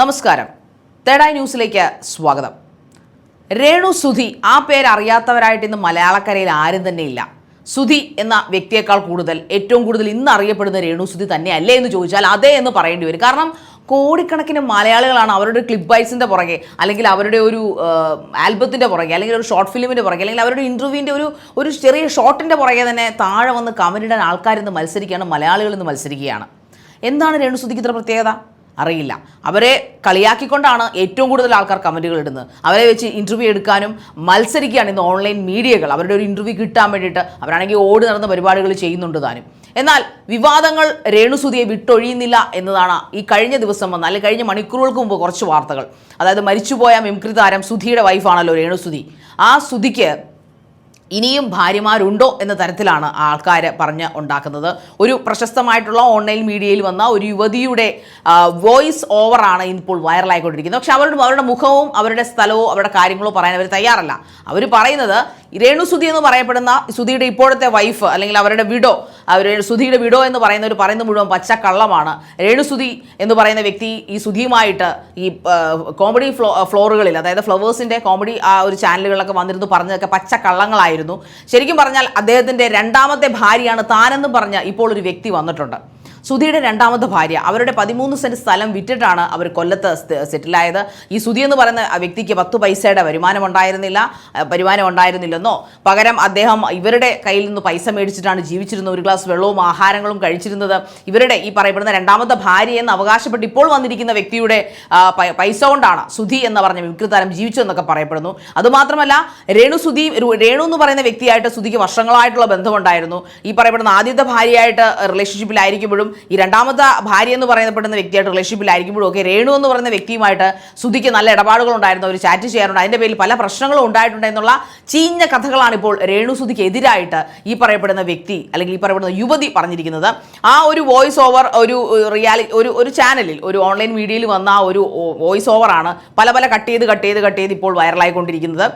നമസ്കാരം. തേടായി ന്യൂസിലേക്ക് സ്വാഗതം. രേണു സുധി ആ പേര് അറിയാത്തവരായിട്ട് ഇന്ന് മലയാളക്കരയിൽ ആരും തന്നെ ഇല്ല. സുധി എന്ന വ്യക്തിയേക്കാൾ കൂടുതൽ ഏറ്റവും കൂടുതൽ ഇന്ന് അറിയപ്പെടുന്ന രേണു സുധി തന്നെ അല്ലേ എന്ന് ചോദിച്ചാൽ അതേ എന്ന് പറയേണ്ടി വരും. കാരണം കോടിക്കണക്കിന് മലയാളികളാണ് അവരുടെ ക്ലിപ്പ് ബൈറ്റ്സിന്റെ പുറകെ അല്ലെങ്കിൽ അവരുടെ ഒരു ആൽബത്തിന്റെ പുറകെ അല്ലെങ്കിൽ ഒരു ഷോർട്ട് ഫിലിമിന്റെ പുറകെ അല്ലെങ്കിൽ അവരുടെ ഇന്റർവ്യൂവിന്റെ ഒരു ഒരു ചെറിയ ഷോർട്ടിന്റെ പുറകെ തന്നെ താഴെ വന്ന് കമന്റിടാൻ ആൾക്കാരിന്ന് മത്സരിക്കുകയാണ് മലയാളികൾ മത്സരിക്കുകയാണ്. എന്താണ് രേണു സുധിക്ക് ഇത്ര പ്രത്യേകത? അറിയില്ല. അവരെ കളിയാക്കിക്കൊണ്ടാണ് ഏറ്റവും കൂടുതൽ ആൾക്കാർ കമന്റുകൾ ഇടുന്നത്. അവരെ വെച്ച് ഇന്റർവ്യൂ എടുക്കാനും മത്സരിക്കുകയാണ് ഇന്ന് ഓൺലൈൻ മീഡിയകൾ അവരുടെ ഒരു ഇന്റർവ്യൂ കിട്ടാൻ വേണ്ടിയിട്ട് അവരാണെങ്കിൽ ഓടി നടന്ന പരിപാടികൾ ചെയ്യുന്നുണ്ട് താനും. എന്നാൽ വിവാദങ്ങൾ രേണുസുതിയെ വിട്ടൊഴിയുന്നില്ല എന്നതാണ് ഈ കഴിഞ്ഞ ദിവസം വന്ന അല്ലെങ്കിൽ കഴിഞ്ഞ മണിക്കൂറുകൾക്ക് മുമ്പ് കുറച്ച് വാർത്തകൾ. അതായത് മരിച്ചുപോയ മിംക്രി താരം സുധിയുടെ വൈഫാണല്ലോ രേണുസുതി. ആ സുധിക്ക് ഇനിയും ഭാര്യമാരുണ്ടോ എന്ന തരത്തിലാണ് ആൾക്കാർ പറഞ്ഞ് ഉണ്ടാക്കുന്നത്. ഒരു പ്രശസ്തമായിട്ടുള്ള ഓൺലൈൻ മീഡിയയിൽ വന്ന ഒരു യുവതിയുടെ വോയിസ് ഓവറാണ് ഇപ്പോൾ വൈറലായിക്കൊണ്ടിരിക്കുന്നത്. പക്ഷെ അവരുടെ അവരുടെ മുഖവും അവരുടെ സ്ഥലവും അവരുടെ കാര്യങ്ങളോ പറയാൻ അവർ തയ്യാറല്ല. അവർ പറയുന്നത് രേണു സുധി എന്ന് പറയപ്പെടുന്ന സുധിയുടെ ഇപ്പോഴത്തെ വൈഫ് അല്ലെങ്കിൽ അവരുടെ വിഡോ അവർ സുധിയുടെ വിഡോ എന്ന് പറയുന്നവർ പറയുന്ന മുഴുവൻ പച്ച കള്ളമാണ് രേണുസുധി എന്ന് പറയുന്ന വ്യക്തി ഈ സുധിയുമായിട്ട് ഈ കോമഡി ഫ്ലോ ഫ്ലോറുകളിൽ അതായത് ഫ്ലവേഴ്സിന്റെ കോമഡി ആ ഒരു ചാനലുകളിലൊക്കെ വന്നിരുന്നു പറഞ്ഞതൊക്കെ പച്ച കള്ളങ്ങളായിരുന്നു ശരിക്കും പറഞ്ഞാൽ അദ്ദേഹത്തിന്റെ രണ്ടാമത്തെ ഭാര്യയാണ് താനെന്ന് പറഞ്ഞ ഇപ്പോൾ ഒരു വ്യക്തി വന്നിട്ടുണ്ട്. സുധിയുടെ രണ്ടാമത്തെ ഭാര്യ. അവരുടെ പതിമൂന്ന് സെന്റ് സ്ഥലം വിറ്റിട്ടാണ് അവർ കൊല്ലത്ത് സെറ്റിലായത്. ഈ സുധി എന്ന് പറയുന്ന വ്യക്തിക്ക് പത്ത് പൈസയുടെ വരുമാനം ഉണ്ടായിരുന്നില്ല. വരുമാനം ഉണ്ടായിരുന്നില്ലെന്നോ? പകരം അദ്ദേഹം ഇവരുടെ കയ്യിൽ നിന്ന് പൈസ മേടിച്ചിട്ടാണ് ജീവിച്ചിരുന്നത്. ഒരു ഗ്ലാസ് വെള്ളവും ആഹാരങ്ങളും കഴിച്ചിരുന്നത്. ഇവരുടെ ഈ പറയപ്പെടുന്ന രണ്ടാമത്തെ ഭാര്യ എന്ന് അവകാശപ്പെട്ട് ഇപ്പോൾ വന്നിരിക്കുന്ന വ്യക്തിയുടെ പൈസ കൊണ്ടാണ് സുധി എന്ന് പറഞ്ഞ വികൃതാരം ജീവിച്ചു എന്നൊക്കെ പറയപ്പെടുന്നു. അതുമാത്രമല്ല രേണു സുധി രേണു എന്ന് പറയുന്ന വ്യക്തിയായിട്ട് സുധിക്ക് വർഷങ്ങളായിട്ടുള്ള ബന്ധമുണ്ടായിരുന്നു. ഈ പറയപ്പെടുന്ന ആദ്യത്തെ ഭാര്യയായിട്ട് റിലേഷൻഷിപ്പിലായിരിക്കുമ്പോഴും ഈ രണ്ടാമത്തെ ഭാര്യ എന്ന് പറയപ്പെടുന്ന വ്യക്തിയായിട്ട് റിലേഷൻഷിപ്പിലായിരിക്കുമ്പോഴും ഒക്കെ രേണു എന്ന് പറയുന്ന വ്യക്തിയുമായിട്ട് സുധിക്ക് നല്ല ഇടപാടുകൾ ഉണ്ടായിരുന്നു. അവർ ചാറ്റ് ചെയ്യാറുണ്ട്. അതിന്റെ പേരിൽ പല പ്രശ്നങ്ങളും ഉണ്ടായിട്ടുണ്ട് എന്നുള്ള ചീഞ്ഞ കഥകളാണ് ഇപ്പോൾ രേണു സുധിക്ക് എതിരായിട്ട് ഈ പറയപ്പെടുന്ന വ്യക്തി അല്ലെങ്കിൽ ഈ പറയപ്പെടുന്ന യുവതി പറഞ്ഞിരിക്കുന്നത്. ആ ഒരു വോയിസ് ഓവർ ഒരു റിയാലിറ്റി ഒരു ഒരു ചാനലിൽ ഒരു ഓൺലൈൻ മീഡിയയിൽ വന്ന ആ ഒരു വോയിസ് ഓവറാണ് പല പല കട്ട് ചെയ്ത് കട്ട് ചെയ്ത് കട്ട് ചെയ്ത് ഇപ്പോൾ വൈറലായിക്കൊണ്ടിരിക്കുന്നത്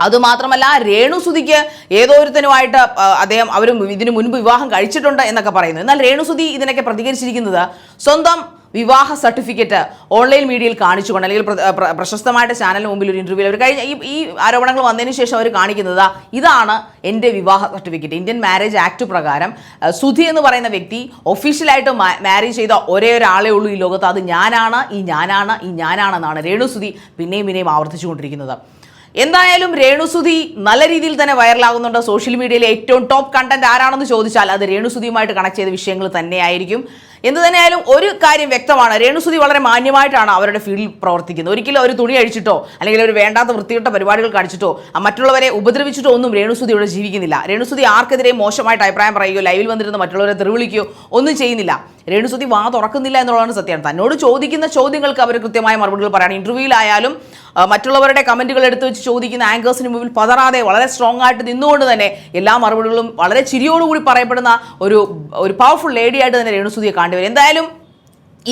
അതുമാത്രമല്ല രേണുസുതിക്ക് ഏതോ ഒരുത്തനുമായിട്ട് അദ്ദേഹം അവരും ഇതിനു മുൻപ് വിവാഹം കഴിച്ചിട്ടുണ്ട് എന്നൊക്കെ പറയുന്നു. എന്നാൽ രേണുസുതി ഇതിനൊക്കെ പ്രതികരിച്ചിരിക്കുന്നത് സ്വന്തം വിവാഹ സർട്ടിഫിക്കറ്റ് ഓൺലൈൻ മീഡിയയിൽ കാണിച്ചുകൊണ്ട് അല്ലെങ്കിൽ പ്ര- പ്ര- പ്രശസ്തമായിട്ട് ചാനലിന് മുമ്പിൽ ഒരു ഇന്റർവ്യൂ അവർ കഴിഞ്ഞ ഈ ഈ ആരോപണങ്ങൾ വന്നതിന് ശേഷം അവർ കാണിക്കുന്നത് ഇതാണ് എന്റെ വിവാഹ സർട്ടിഫിക്കറ്റ് ഇന്ത്യൻ മാരേജ് ആക്ട് പ്രകാരം. സുധി എന്ന് പറയുന്ന വ്യക്തി ഒഫീഷ്യലായിട്ട് മാരേജ് ചെയ്ത ഒരേ ഒരാളേ ഉള്ളൂ ഈ ലോകത്ത്. അത് ഞാനാണ് ഈ ഞാനാണ് ഈ ഞാനാണെന്നാണ് രേണു സുധി പിന്നെയും പിന്നെയും ആവർത്തിച്ചുകൊണ്ടിരിക്കുന്നത്. എന്തായാലും രേണുസുതി നല്ല രീതിയിൽ തന്നെ വൈറലാകുന്നുണ്ട്. സോഷ്യൽ മീഡിയയിലെ ഏറ്റവും ടോപ്പ് കണ്ടന്റ് ആരാണെന്ന് ചോദിച്ചാൽ അത് രേണുസുതിയുമായിട്ട് കണക്ട് ചെയ്ത വിഷയങ്ങൾ തന്നെയായിരിക്കും. എന്ത് തന്നെയായാലും ഒരു കാര്യം വ്യക്തമാണ്. രേണുസുതി വളരെ മാന്യമായിട്ടാണ് അവരുടെ ഫീൽഡിൽ പ്രവർത്തിക്കുന്നത്. ഒരിക്കലും ഒരു തുണി അഴിച്ചിട്ടോ അല്ലെങ്കിൽ ഒരു വേണ്ടാത്ത വൃത്തികെട്ട പരിപാടികൾ കാണിച്ചിട്ടോ മറ്റുള്ളവരെ ഉപദ്രവിച്ചിട്ടോ ഒന്നും രേണുസുതി ഇവിടെ ജീവിക്കുന്നില്ല. രേണുസുതി ആർക്കെതിരെയും മോശമായിട്ട് അഭിപ്രായം പറയുകയോ ലൈവിൽ വന്നിരുന്ന മറ്റുള്ളവരെ തെറിവിളിക്കുകയോ ഒന്നും ചെയ്യുന്നില്ല. രേണുസുതി വാ തുറക്കുന്നില്ല എന്നുള്ളതാണ് സത്യം. തന്നോട് ചോദിക്കുന്ന ചോദ്യങ്ങൾക്ക് അവർ കൃത്യമായ മറുപടികൾ പറയണം. ഇന്റർവ്യൂവിലായാലും ആ, മറ്റുള്ളവരുടെ കമന്റുകൾ എടുത്തു വെച്ച് ചോദിക്കുന്ന ആങ്കേഴ്സിന് മുമ്പിൽ പതറാതെ വളരെ സ്ട്രോങ് ആയിട്ട് നിന്നുകൊണ്ട് തന്നെ എല്ലാ മറുപടികളും വളരെ ചിരിയോടുകൂടി പറയപ്പെടുന്ന ഒരു ഒരു പവർഫുൾ ലേഡിയായിട്ട് തന്നെ രേണുസുതിയെ കാണേണ്ടി എന്തായാലും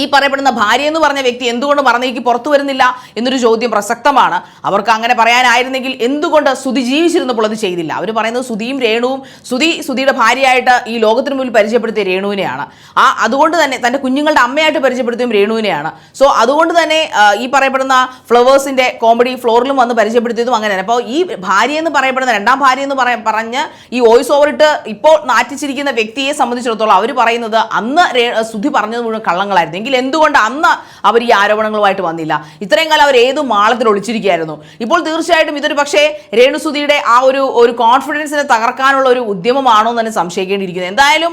ഈ പറയപ്പെടുന്ന ഭാര്യ എന്ന് പറഞ്ഞ വ്യക്തി എന്തുകൊണ്ട് മറന്നേക്ക് പുറത്തു വരുന്നില്ല എന്നൊരു ചോദ്യം പ്രസക്തമാണ്. അവർക്ക് അങ്ങനെ പറയാനായിരുന്നെങ്കിൽ എന്തുകൊണ്ട് സുതി ജീവിച്ചിരുന്നപ്പോൾ അത് ചെയ്തില്ല? അവർ പറയുന്നത് സുതിയും രേണുവും സുതി സുതിയുടെ ഭാര്യയായിട്ട് ഈ ലോകത്തിന് മുന്നിൽ പരിചയപ്പെടുത്തിയ രേണുവിനെയാണ്. ആ അതുകൊണ്ട് തന്നെ തന്റെ കുഞ്ഞുങ്ങളുടെ അമ്മയായിട്ട് പരിചയപ്പെടുത്തിയും രേണുവിനെയാണ്. സോ അതുകൊണ്ട് തന്നെ ഈ പറയപ്പെടുന്ന ഫ്ലവേഴ്സിന്റെ കോമഡി ഫ്ലോറിലും വന്ന് പരിചയപ്പെടുത്തിയതും അങ്ങനെയാണ്. അപ്പോൾ ഈ ഭാര്യ എന്ന് പറയപ്പെടുന്ന രണ്ടാം ഭാര്യ എന്ന് പറയ പറഞ്ഞ് ഈ വോയിസ് ഓവർ ഇട്ട് ഇപ്പോൾ നാറ്റിച്ചിരിക്കുന്ന വ്യക്തിയെ സംബന്ധിച്ചിടത്തോളം അവർ പറയുന്നത് അന്ന് സുധി പറഞ്ഞത് മുഴുവൻ കള്ളങ്ങളായിരുന്നു. എങ്കിൽ എന്തുകൊണ്ട് അന്ന് അവർ ഈ ആരോപണങ്ങളുമായിട്ട് വന്നില്ല? ഇത്രയും കാലം അവർ ഏത് മാളത്തിൽ ഒളിച്ചിരിക്കുകയായിരുന്നു? ഇപ്പോൾ തീർച്ചയായിട്ടും ഇതൊരു പക്ഷേ രേണുസുതിയുടെ ആ ഒരു ഒരു കോൺഫിഡൻസിനെ തകർക്കാനുള്ള ഒരു ഉദ്യമമാണോ എന്ന് തന്നെ സംശയിക്കേണ്ടിയിരിക്കുന്നത് എന്തായാലും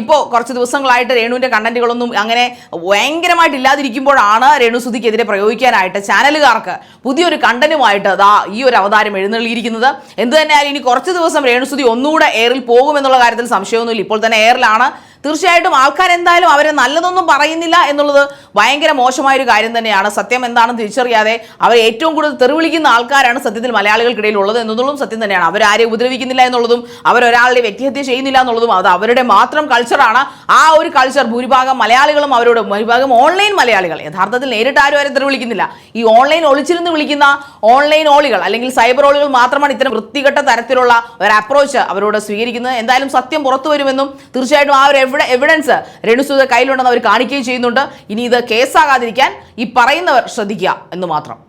ഇപ്പോൾ കുറച്ച് ദിവസങ്ങളായിട്ട് രേണുവിന്റെ കണ്ടന്റുകളൊന്നും അങ്ങനെ ഭയങ്കരമായിട്ട് ഇല്ലാതിരിക്കുമ്പോഴാണ് രേണുസുതിക്കെതിരെ പ്രയോഗിക്കാനായിട്ട് ചാനലുകാർക്ക് പുതിയൊരു കണ്ടന്റുമായിട്ട് അതാ ഈ ഒരു അവതാരം എഴുന്നള്ളിയിരിക്കുന്നത്. എന്ത് തന്നെയായാലും ഇനി കുറച്ച് ദിവസം രേണുസുതി ഒന്നുകൂടെ എയറിൽ പോകുമെന്നുള്ള കാര്യത്തിൽ സംശയമൊന്നുമില്ല. ഇപ്പോൾ തന്നെ എയറിലാണ് തീർച്ചയായിട്ടും ആൾക്കാർ എന്തായാലും അവരെ നല്ലതൊന്നും പറയുന്നില്ല എന്നുള്ളത് ഭയങ്കര മോശമായൊരു കാര്യം തന്നെയാണ്. സത്യം എന്താണെന്ന് തിരിച്ചറിയാതെ അവർ ഏറ്റവും കൂടുതൽ തെറിവിളിക്കുന്ന ആൾക്കാരാണ് സത്യത്തിൽ മലയാളികൾക്കിടയിൽ ഉള്ളത് എന്നുള്ളതും സത്യം തന്നെയാണ്. അവരാരെ ഉപദ്രവിക്കുന്നില്ല എന്നുള്ളതും അവരൊരാളുടെ വ്യക്തിഹത്യ ചെയ്യുന്നില്ല എന്നുള്ളതും അത് അവരുടെ മാത്രം കൾച്ചറാണ് ആ ഒരു കൾച്ചർ ഭൂരിഭാഗം മലയാളികളും അവരോട് ഭൂരിഭാഗം ഓൺലൈൻ മലയാളികൾ. യഥാർത്ഥത്തിൽ നേരിട്ട് ആരും അവരെ തെറിവിളിക്കുന്നില്ല. ഈ ഓൺലൈൻ ഒളിച്ചിരുന്ന് വിളിക്കുന്ന ഓൺലൈൻ ഓളികൾ അല്ലെങ്കിൽ സൈബർ ഓളികൾ മാത്രമാണ് ഇത്തരം വൃത്തികെട്ട തരത്തിലുള്ള ഒരു അപ്രോച്ച് അവരോട് സ്വീകരിക്കുന്നത്. എന്തായാലും സത്യം പുറത്തു വരുമെന്നും തീർച്ചയായിട്ടും ആ ഒരു എവിടെ എവിഡൻസ് രേണുസുധ കയ്യിലുണ്ടെന്ന് അവർ കാണിക്കുകയും ചെയ്യുന്നുണ്ട്. ഇനി ഇത് കേസാകാതിരിക്കാൻ ഈ പറയുന്നവർ ശ്രദ്ധിക്കുക എന്ന് മാത്രം.